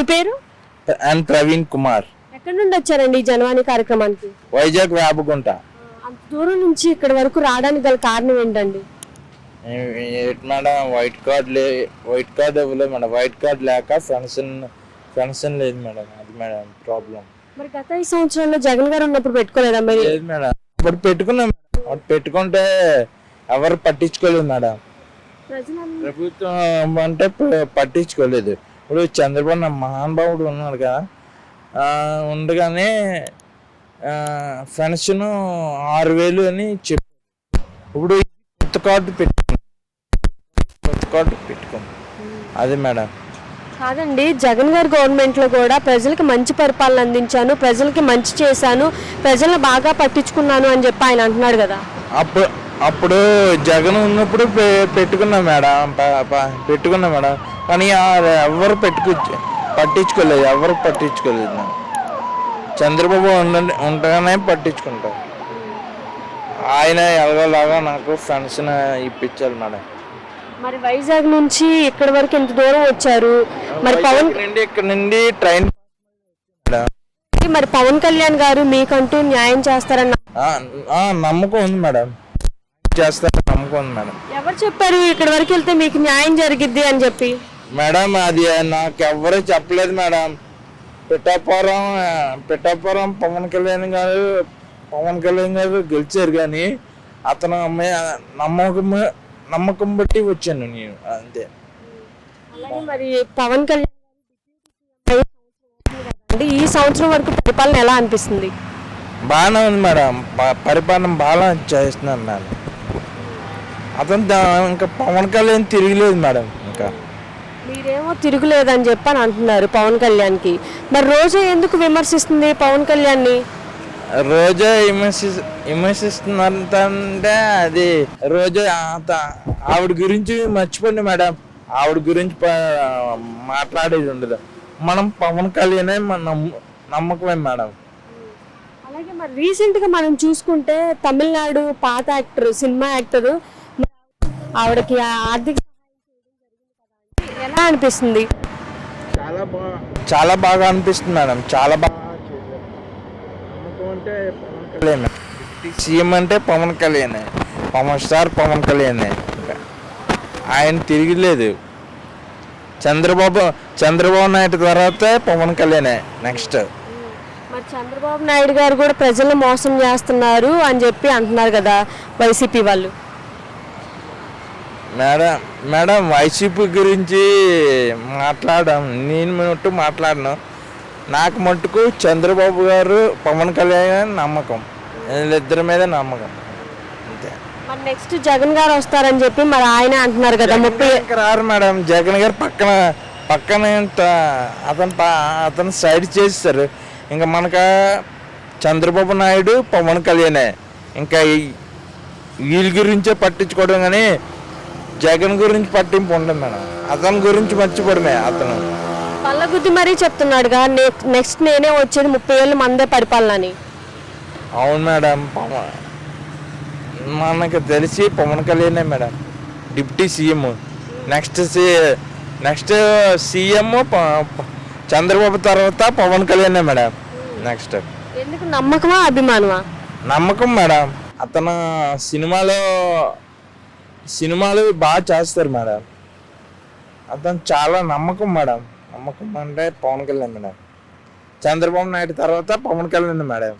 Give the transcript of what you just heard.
మీ పేరు? అండ్ ప్రవీణ్ కుమార్. ఎక్కడి నుండి వచ్చారండి ఈ జనవాణి కార్యక్రమానికి? వైజాగ్ వేపగుంట. అంత దూరం నుంచి ఇక్కడ వరకు రావడానికి గల కారణం ఏంటండి? ఏంటి మేడం వైట్ కార్డ్ లే వైట్ కార్డ్ ఇవ్వలేదు మేడం. వైట్ కార్డ్ లేక పెన్షన్ పెన్షన్ లేదు మేడం. అది మేడం ప్రాబ్లం. మరి గత ఐదు సంవత్సరాల్లో జగన్ గారు ఉన్నప్పుడు పెట్టుకోలేదా మరి? లేదు మేడం. అప్పుడు పెట్టుకున్నాం మేడం. అప్పుడు పెట్టుకుంటే ఎవరు పట్టించుకోలేదు మేడం. ప్రభుత్వం అంటే ప- పట్టించుకోలేదు. ఇప్పుడు చంద్రబాబు నా మహానుభావుడు ఉన్నాడు కదా. ఉండగానే పెన్షన్ ఆరు వేలు అని చెప్పి ఇప్పుడు కొత్త కార్డు పెట్టుకున్నాం కొత్త కార్డు పెట్టుకున్నాం అదే మేడం. కాదండి జగన్ గారి గవర్నమెంట్లో కూడా ప్రజలకు మంచి పరిపాలన అందించాను ప్రజలకి మంచి చేశాను ప్రజలను బాగా పట్టించుకున్నాను అని చెప్పి ఆయన అంటున్నాడు కదా. అప్పుడు అప్పుడు జగన్ ఉన్నప్పుడు పెట్టుకున్నాం మేడం పెట్టుకున్నాం మేడం. కానీ ఎవరు పెట్టుకు పట్టించుకోలేదు ఎవరు పట్టించుకోలేదు. మేడం. చంద్రబాబు ఉండ ఉండగానే పట్టించుకుంటాం. ఆయన ఎలాగోలాగా నాకు పెన్షన్ ఇప్పించాలి మేడం. మరి వైజాగ్ నుంచి ఇక్కడ వరకు ఎంత దూరం వచ్చారు? మరి పవన్ నుండి ఇక్కడ నుండి ట్రైన్ మరి పవన్ కళ్యాణ్ గారు మీకంటూ న్యాయం చేస్తారన్న నమ్మకం ఉంది మేడం. చేస్తారు నమ్మకం ఉంది మేడం. ఎవరు చెప్పారు? ఇక్కడ వరకు వెళ్తే మీకు న్యాయం జరిగిద్ది అని చెప్పి. మేడం అది నాకు ఎవ్వరూ చెప్పలేదు మేడం. పిఠాపురం పిఠాపురం పవన్ కళ్యాణ్ గారు పవన్ కళ్యాణ్ గారు గెలిచారు కానీ అతను అమ్మాయి నమ్మకం నమ్మకం బట్టి వచ్చాను నేను అంతే. మరి పవన్ కళ్యాణ్ అంటే ఈ సంవత్సరం వరకు పరిపాలన ఎలా అనిపిస్తుంది? బాగానే ఉంది మేడం. పరిపాలన బాగా చేస్తున్నాను మేడం అతను ఇంకా పవన్ కళ్యాణ్ తిరగలేదు మేడం ఇంకా. మీరేమో తిరుగులేదని చెప్పి అని అంటున్నారు పవన్ కళ్యాణ్కి. మరి రోజు ఎందుకు విమర్శిస్తుంది పవన్ కళ్యాణ్ని? రోజా విమర్శి విమర్శిస్తున్నారంటే అది రోజా ఆవిడ గురించి మర్చిపోండి మేడం. ఆవిడ గురించి మాట్లాడేది ఉండదు. మనం పవన్ కళ్యాణే మన నమ్మ- నమ్మకమే మేడం. అలాగే మరి రీసెంట్గా మనం చూసుకుంటే తమిళనాడు పాత యాక్టర్ సినిమా యాక్టర్ ఆవిడకి ఆర్థిక సహాయం చేయడం జరిగింది కదా అండి. ఎలా అనిపిస్తుంది? చాలా బాగా చాలా బాగా అనిపిస్తుంది మేడం. చాలా బాగా అంటే పవన్ కళ్యాణ్. సీఎం అంటే పవన్ కళ్యాణ్. పవన్ స్టార్ పవన్ కళ్యాణ్. ఆయన తిరిగిలేదు చంద్రబాబు చంద్రబాబు నాయుడు తర్వాత పవన్ కళ్యాణ్. నెక్స్ట్. మరి చంద్రబాబు నాయుడు గారు కూడా ప్రజలను మోసం చేస్తున్నారు అని చెప్పి అంటున్నారు కదా వైసీపీ వాళ్ళు. మేడం మేడం వైసీపీ గురించి మాట్లాడడం నేను మట్టు మాట్లాడను. నాకు మట్టుకు చంద్రబాబు గారు పవన్ కళ్యాణ్ నమ్మకం. వీళ్ళిద్దరి మీద నమ్మకం. అంతే. మరి నెక్స్ట్ జగన్ గారు వస్తారని చెప్పి మరి ఆయన అంటున్నారు కదా ముప్పై రారు మేడం. జగన్ గారు పక్కన పక్కన అతను అతను సైడ్ చేస్తారు ఇంకా మనక చంద్రబాబు నాయుడు పవన్ కళ్యాణే. ఇంకా వీళ్ళ గురించే పట్టించుకోవడం కానీ జగన్ గురించి పట్టింపు ఉండదు మేడం. అతని గురించి మర్చిపోవడమే అతను. పల్లగుద్ది మరీ చెప్తున్నాడుగా నెక్స్ట్ నేనే వచ్చేది ముప్పై ఏళ్ళు మందే పరిపాలన అని అవును మేడం పవన్. మనకు తెలిసి Pawan కళ్యాణే madam. Deputy CM. Next C next CM Chandrababu తర్వాత పవన్ కళ్యాణే మేడం. నెక్స్ట్ ఎందుకు నమ్మకమా అభిమానమా? నమ్మకం మేడం. అతను సినిమాలో సినిమాలు బాగా చేస్తారు మేడం. అతను చాలా నమ్మకం మేడం. నమ్మకం అంటే పవన్ కళ్యాణ్ మేడం. చంద్రబాబు నాయుడు తర్వాత పవన్ కళ్యాణ్ మేడం.